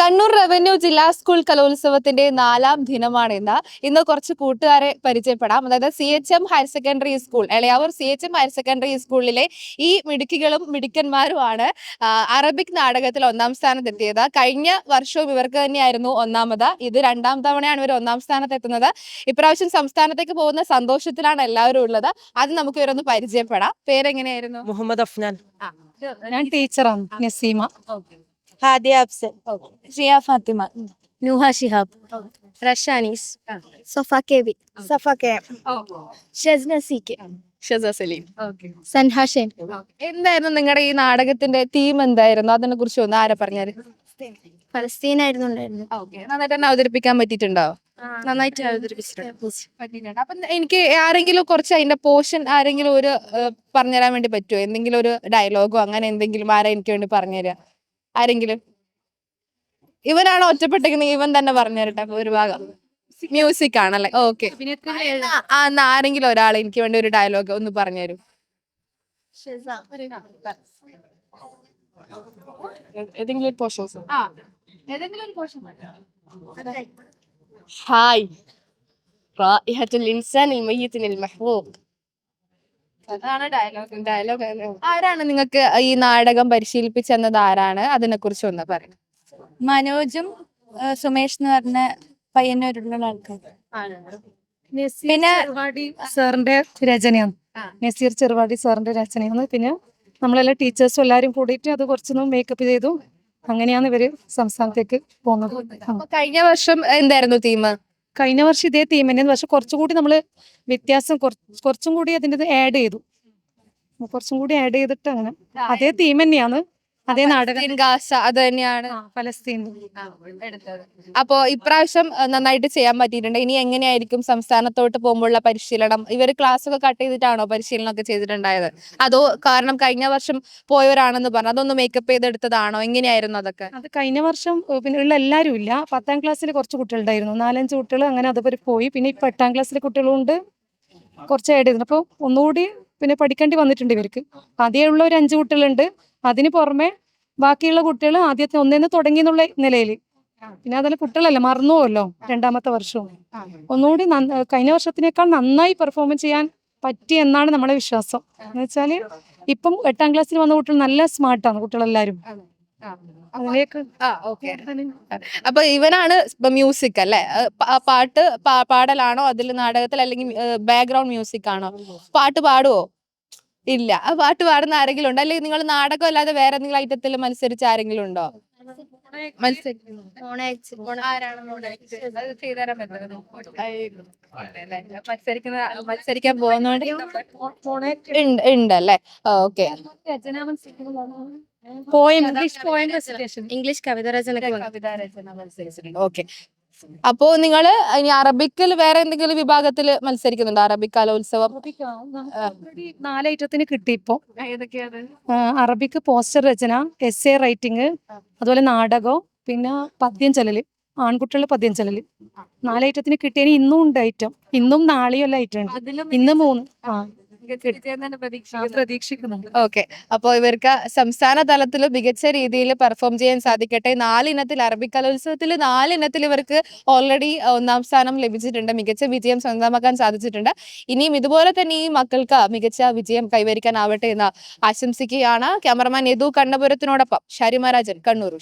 Kannur revenue ജില്ലാ school കലോത്സവത്തിന്റെ നാലാം ദിനമാണ് ഇന്ന് ഇന്ന് കുറച്ച് കൂട്ടുകാരെ പരിചയപ്പെടാം. അതായത് C H M higher secondary school Elayavoor C H M higher secondary സ്കൂളിലെ ഈ മിടുക്കികളും മിടുക്കന്മാരുമാണ് അറബിക് നാടകത്തിൽ ഒന്നാം സ്ഥാനത്തെത്തിയത്. കഴിഞ്ഞ വർഷവും ഇവർക്ക് തന്നെയായിരുന്നു ഒന്നാമത്. ഇത് രണ്ടാം തവണയാണ് ഇവർ ഒന്നാം സ്ഥാനത്ത് എത്തുന്നത് ഇപ്രാവശ്യം സംസ്ഥാനത്തേക്ക് പോകുന്ന സന്തോഷത്തിലാണ് എല്ലാവരും ഉള്ളത്. അത് നമുക്ക് ഇവരൊന്ന് പരിചയപ്പെടാം. പേരെങ്ങനെയായിരുന്നു? മുഹമ്മദ് അഫ്നാൻ. ഞാൻ ടീച്ചറാണ് Naseema. Hadiya Afsal Shiya Fathima. Nooha Shihab. Rashanees. Safa K V. Safa K Shezna C K. Shaza Saleem. Sanha Shen. എന്തായിരുന്നു നിങ്ങളുടെ ഈ നാടകത്തിന്റെ തീം എന്തായിരുന്നു? അതിനെ കുറിച്ച് ഒന്ന് ആരെ പറഞ്ഞാൽ ഫലസ്തീനായിരുന്നു ഉണ്ടായിരുന്നത്. നന്നായിട്ട് തന്നെ അവതരിപ്പിക്കാൻ പറ്റിയിട്ടുണ്ടോ? നന്നായിട്ട് അവതരിപ്പിച്ചിട്ടുണ്ട്. അപ്പൊ എനിക്ക് ആരെങ്കിലും കുറച്ച് അതിന്റെ പോർഷൻ ആരെങ്കിലും ഒരു പറഞ്ഞു പറഞ്ഞുതരാൻ വേണ്ടി പറ്റുമോ എന്തെങ്കിലും ഒരു ഡയലോഗോ അങ്ങനെ എന്തെങ്കിലും ആരാ എനിക്ക് വേണ്ടി പറഞ്ഞുതരാ? ആരെങ്കിലും ഇവനാണോ ഒറ്റപ്പെട്ടെങ്കിൽ ഇവൻ തന്നെ പറഞ്ഞു തരട്ടെ അപ്പൊ ഒരു ഭാഗം മ്യൂസിക് ആണല്ലേ ഓക്കെ ആ എന്നാ ആരെങ്കിലും ഒരാൾ എനിക്ക് വേണ്ടി ഒരു ഡയലോഗ് ഒന്ന് പറഞ്ഞു തരും ഏതെങ്കിലും ഒരു പോർഷൻ ആ ഏതെങ്കിലും ഒരു പോർഷൻ ഹായ് رائحة الإنسان الميت المحبوب അതാണ് ഡയലോഗ് ഡയലോഗ് ആരാണ് നിങ്ങൾക്ക് ഈ നാടകം പരിശീലിപ്പിച്ചെന്നത് ആരാണ്? അതിനെ കുറിച്ച് ഒന്ന് പറയും. മനോജും സുമേഷ് എന്ന് പറഞ്ഞ പയ്യന്നൂരുള്ള ആൾക്കാർ പിന്നെ ചെറുവാടി സാറിന്റെ രചനയാണ്. നസീർ ചെറുവാടി സാറിന്റെ രചനയാണ്. പിന്നെ നമ്മളെല്ലാം ടീച്ചേഴ്സും എല്ലാരും കൂടിയിട്ട് അത് കുറച്ചൊന്നും മേക്കപ്പ് ചെയ്തു. അങ്ങനെയാണ് ഇവർ സംസ്ഥാനത്തേക്ക് പോകുന്നത്. കഴിഞ്ഞ വർഷം എന്തായിരുന്നു തീം കഴിഞ്ഞ വർഷം ഇതേ തീം തന്നെയാണ് പക്ഷെ കുറച്ചുകൂടി നമ്മൾ വ്യത്യാസം കുറച്ച് കൂടി അതിന്റെ ആഡ് ചെയ്തു. കുറച്ചും കൂടി ആഡ് ചെയ്തിട്ട് അങ്ങനെ. അതേ തീം തന്നെയാണ്. അതേ നാടകം. ഗാസ അത് തന്നെയാണ് ഫലസ്തീൻ. എടുത്തത്. അപ്പോ ഇപ്രാവശ്യം നന്നായിട്ട് ചെയ്യാൻ പറ്റിയിട്ടുണ്ട്. ഇനി എങ്ങനെയായിരിക്കും സംസ്ഥാനത്തോട്ട് പോകുമ്പോഴുള്ള പരിശീലനം? ഇവർ ക്ലാസ് ഒക്കെ കട്ട് ചെയ്തിട്ടാണോ പരിശീലനം ഒക്കെ ചെയ്തിട്ടുണ്ടായത്? അതോ കാരണം കഴിഞ്ഞ വർഷം പോയവരാണെന്ന് പറഞ്ഞു അതൊന്ന് മേക്കപ്പ് ചെയ്തെടുത്തതാണോ? എങ്ങനെയായിരുന്നു അതൊക്കെ? അത് കഴിഞ്ഞ വർഷം പിന്നെ ഉള്ള എല്ലാവരും ഇല്ല. പത്താം ക്ലാസ്സിൽ കുറച്ച് കുട്ടികളുണ്ടായിരുന്നു. നാലഞ്ച് കുട്ടികൾ അങ്ങനെ അതുപോലെ പോയി. പിന്നെ ഇപ്പൊ എട്ടാം ക്ലാസ്സിലെ കുട്ടികളുണ്ട് കുറച്ച് ആഡ് ചെയ്തിട്ടുണ്ട്. അപ്പോൾ ഒന്നുകൂടി പിന്നെ പഠിക്കേണ്ടി വന്നിട്ടുണ്ട് ഇവർക്ക്. ആദ്യമുള്ള ഒരു അഞ്ച് കുട്ടികളുണ്ട്. അതിന് പുറമെ ബാക്കിയുള്ള കുട്ടികൾ ആദ്യത്തെ ഒന്നേന്ന് തുടങ്ങി എന്നുള്ള നിലയിൽ പിന്നെ അതല്ല കുട്ടികളല്ല മറന്നു പോവല്ലോ രണ്ടാമത്തെ വർഷവും. ഒന്നുകൂടി കഴിഞ്ഞ വർഷത്തിനേക്കാൾ നന്നായി പെർഫോം ചെയ്യാൻ പറ്റി എന്നാണ് നമ്മുടെ വിശ്വാസം. എന്ന് വെച്ചാൽ ഇപ്പം എട്ടാം ക്ലാസ്സിൽ വന്ന കുട്ടികൾ നല്ല സ്മാർട്ടാണ് കുട്ടികളെല്ലാരും. അപ്പൊ ഇവനാണ് മ്യൂസിക് അല്ലെ? പാട്ട് പാടലാണോ? അതിൽ നാടകത്തിൽ അല്ലെങ്കിൽ ബാക്ക്ഗ്രൗണ്ട് മ്യൂസിക് ആണോ? പാട്ട് പാടുവോ? ഇല്ല. ആ പാട്ട് പാടുന്ന ആരെങ്കിലും ഉണ്ടോ? അല്ലെങ്കിൽ നിങ്ങൾ നാടകം അല്ലാതെ വേറെ എന്തെങ്കിലും ഐറ്റത്തിൽ മത്സരിച്ച ആരെങ്കിലും ഉണ്ടോ? മത്സരിക്കാൻ പോകുന്നോണ്ട് ഉണ്ടല്ലേ? Okay. Poem English poem English കവിത രചന കവിതാ രചന മത്സരിച്ചിട്ടുണ്ട്. ഓക്കെ. അപ്പോ നിങ്ങൾ ഇനി അറബിക്കിൽ വേറെ എന്തെങ്കിലും വിഭാഗത്തിൽ മത്സരിക്കുന്നുണ്ടോ? അറബിക് കലോത്സവം നാലൈറ്റത്തിന് കിട്ടി ഇപ്പൊ. അറബിക്ക് പോസ്റ്റർ രചന എസ് എ റൈറ്റിംഗ് അതുപോലെ നാടകം പിന്നെ പദ്യം ചെല്ലല് ആൺകുട്ടികളുടെ പദ്യം ചെല്ലല്. നാലൈറ്റത്തിന് കിട്ടിയ കിട്ടിയതിന് ഇന്നും ഉണ്ട് ഐറ്റം. ഇന്നും നാളെയും അല്ല ഐറ്റം ഉണ്ട്. ഇന്ന് മൂന്ന്. ആ. ഓക്കെ. അപ്പോൾ ഇവർക്ക് സംസ്ഥാന തലത്തിൽ മികച്ച രീതിയിൽ പെർഫോം ചെയ്യാൻ സാധിക്കട്ടെ. നാലിനത്തിൽ അറബി കലോത്സവത്തിൽ നാലിനത്തിൽ ഇവർക്ക് ഓൾറെഡി ഒന്നാം സ്ഥാനം ലഭിച്ചിട്ടുണ്ട്. മികച്ച വിജയം സ്വന്തമാക്കാൻ സാധിച്ചിട്ടുണ്ട്. ഇനിയും ഇതുപോലെ തന്നെ ഈ മക്കൾക്ക് മികച്ച വിജയം കൈവരിക്കാനാവട്ടെ എന്ന് ആശംസിക്കുകയാണ് ക്യാമറമാൻ യദു കണ്ണപുരത്തിനോടൊപ്പം ഷാരിമരാജൻ കണ്ണൂർ